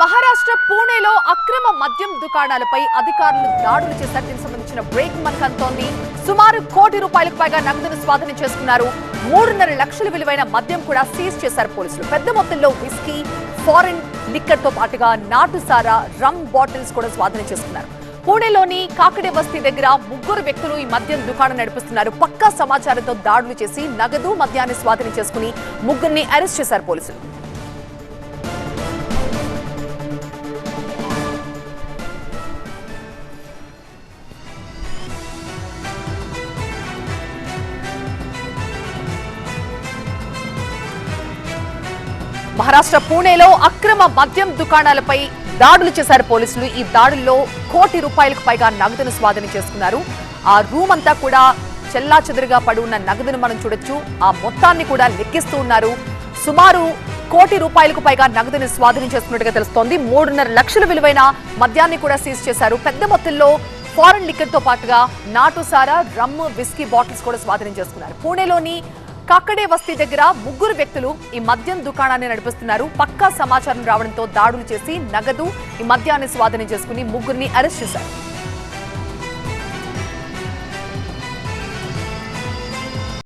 మహారాష్ట్ర పూణేలో అక్రమ మద్యం దుకాణాలపై అధికారులు దాడులు చేశారు దీనికి సంబంధించిన బ్రేక్ మనకు అంతోంది. సుమారు కోటి రూపాయలకు పైగా నగదును స్వాధీనం చేసుకున్నారు. మూడున్నర లక్షల విలువైన మద్యం కూడా సీజ్ చేశారు పోలీసులు. పెద్ద మొత్తంలో విస్కీ ఫారెన్ లిక్కర్తో పాటుగా నాటుసారా రమ్ బాటిల్స్ కూడా స్వాధీనం చేసుకున్నారు. పూణేలోని కాకడే బస్తీ దగ్గర ముగ్గురు వ్యక్తులు ఈ మద్యం దుకాణం నడిపిస్తున్నారు. పక్కా సమాచారంతో దాడులు చేసి నగదు మద్యాన్ని స్వాధీనం చేసుకుని ముగ్గురిని అరెస్ట్ చేశారు పోలీసులు. మహారాష్ట్ర పూణేలో అక్రమ మద్యం దుకాణాలపై దాడులు చేశారు పోలీసులు. ఈ దాడుల్లో కోటి రూపాయలకు పైగా నగదును స్వాధీనం చేసుకున్నారు. ఆ రూమ్ అంతా కూడా చెల్లా చెదురుగా పడి ఉన్న నగదును మనం చూడొచ్చు. ఆ మొత్తాన్ని కూడా లెక్కిస్తూ ఉన్నారు. సుమారు కోటి రూపాయలకు పైగా నగదుని స్వాధీనం చేసుకున్నట్టుగా తెలుస్తోంది. మూడున్నర లక్షల విలువైన మద్యాన్ని కూడా సీజ్ చేశారు. పెద్ద మొత్తంలో ఫారెన్ లిక్కర్తో పాటుగా నాటుసారా రమ్ విస్కీ బాటిల్స్ కూడా స్వాధీనం చేసుకున్నారు. పూణేలోని కక్కడే వస్తీ దగ్గర ముగ్గురు వ్యక్తులు ఈ మద్యం దుకాణాన్ని నడిపిస్తున్నారు. పక్కా సమాచారం రావడంతో దాడులు చేసి నగదు ఈ మద్యాన్ని స్వాధీనం చేసుకుని ముగ్గురిని అరెస్ట్ చేశారు.